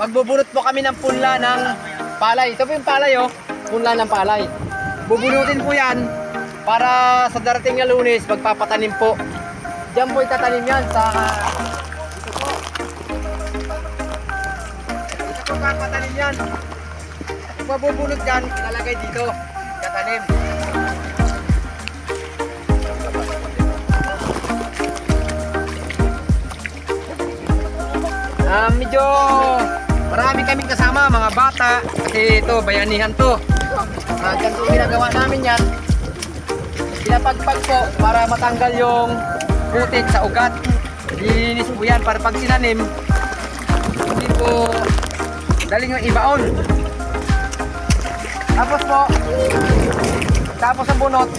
magbubunot po kami ng punla ng palay. Ito po yung palay oh, punla ng palay. Bubunutin po yan para sa darating na lunes magpapatanim po. Diyan po itatanim yan sa ito po. Ito po papatanim yan. Kung mabubunot yan, ilalagay dito. Katanim. Ah, medyo kasama, mga bata. Kasi ito, bayanihan to. Ah, ganito ginagawa namin yan. Pinapagpag po para matanggal yung putik sa ugat. Dilinis po yan para pag sinanim, hindi po daling ng ibaon. Tapos po, tapos ang bunot,